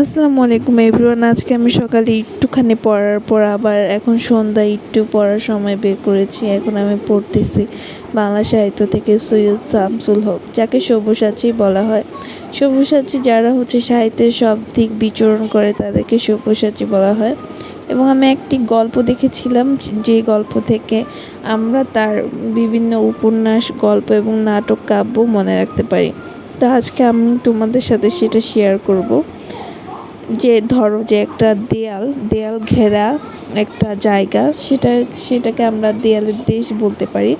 আসসালামু আলাইকুম এভরিওয়ান, আজকে আমি সকালে একটুখানি পড়ার পর আবার এখন সন্ধ্যায় একটু পড়ার সময় বের করেছি। এখন আমি পড়তেছি বাংলা সাহিত্য থেকে সৈয়দ শামসুল হক, যাকে সব্যসাচী বলা হয়। সব্যসাচী যারা হচ্ছে সাহিত্যের সব দিক বিচরণ করে তাদেরকে সব্যসাচী বলা হয়। এবং আমি একটি গল্প দেখেছিলাম, যে গল্প থেকে আমরা তার বিভিন্ন উপন্যাস, গল্প এবং নাটক কাব্য মনে রাখতে পারি। তো আজকে আমি তোমাদের সাথে সেটা শেয়ার করব। যে ধরো যে একটা দেয়াল দেয়াল ঘেরা একটা জায়গা, সেটা, সেটাকে আমরা দেয়ালের দেশ বলতে পারি।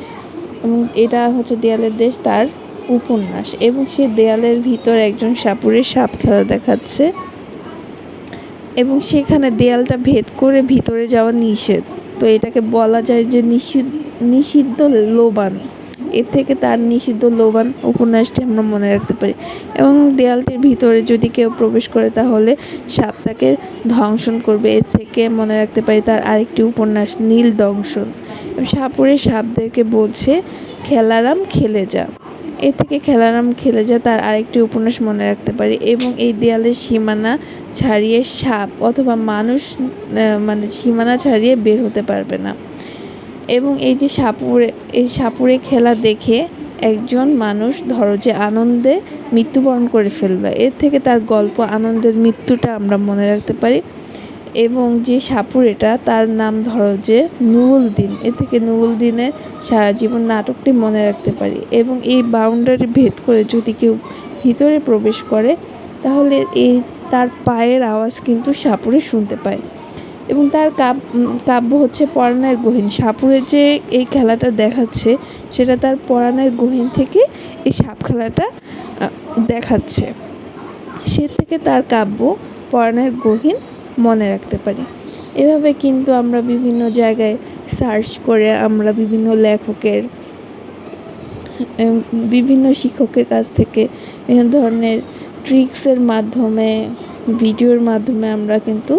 এবং এটা হচ্ছে দেয়ালের দেশ, তার উপন্যাস। এবং সে দেয়ালের ভিতর একজন সাপুরের সাপ খেলা দেখাচ্ছে। এবং সেখানে দেয়ালটা ভেদ করে ভিতরে যাওয়া নিষেধ। তো এটাকে বলা যায় যে নিষিদ্ধ নিষিদ্ধ লোবান। এর থেকে তার নিষিদ্ধ লোবান উপন্যাসটি আমরা মনে রাখতে পারি। এবং দেয়ালটির ভিতরে যদি কেউ প্রবেশ করে, তাহলে সাপ তাকে ধ্বংসন করবে। এর থেকে মনে রাখতে পারি তার আরেকটি উপন্যাস, নীল দংশন। সাপুরে সাপদেরকে বলছে, খেলারাম খেলে যা। এ থেকে খেলারাম খেলে যা, তার আরেকটি উপন্যাস মনে রাখতে পারি। এবং এই দেয়ালের সীমানা ছাড়িয়ে সাপ অথবা মানুষ মানে সীমানা ছাড়িয়ে বের হতে পারবে না। এবং এই যে সাপুরে, এই সাপুরে খেলা দেখে একজন মানুষ ধরো যে আনন্দে মৃত্যুবরণ করে ফেলবে, এর থেকে তার গল্প, আনন্দের মৃত্যুটা আমরা মনে রাখতে পারি। এবং যে সাপুরেটা, তার নাম ধরো যে নুরুল দিন এ থেকে নুরুল দিনের সারা জীবন নাটকটি মনে রাখতে পারি। এবং এই বাউন্ডারি ভেদ করে যদি কেউ ভিতরে প্রবেশ করে, তাহলে এই তার পায়ের আওয়াজ কিন্তু সাপুরে শুনতে পায়। এবং তার কাব্য হচ্ছে পরাণের গহীন। সাপুরে যে এই খেলাটা দেখাচ্ছে, সেটা তার পরাণের গহীন থেকে এই সাপ খেলাটা দেখাচ্ছে। সে থেকে তার কাব্য পরাণের গহীন মনে রাখতে পারি। এভাবে কিন্তু আমরা বিভিন্ন জায়গায় সার্চ করে আমরা বিভিন্ন লেখকের বিভিন্ন শিক্ষকের কাছ থেকে বিভিন্ন ধরনের ট্রিক্সের মাধ্যমে, ভিডিওর মাধ্যমে আমরা কিন্তু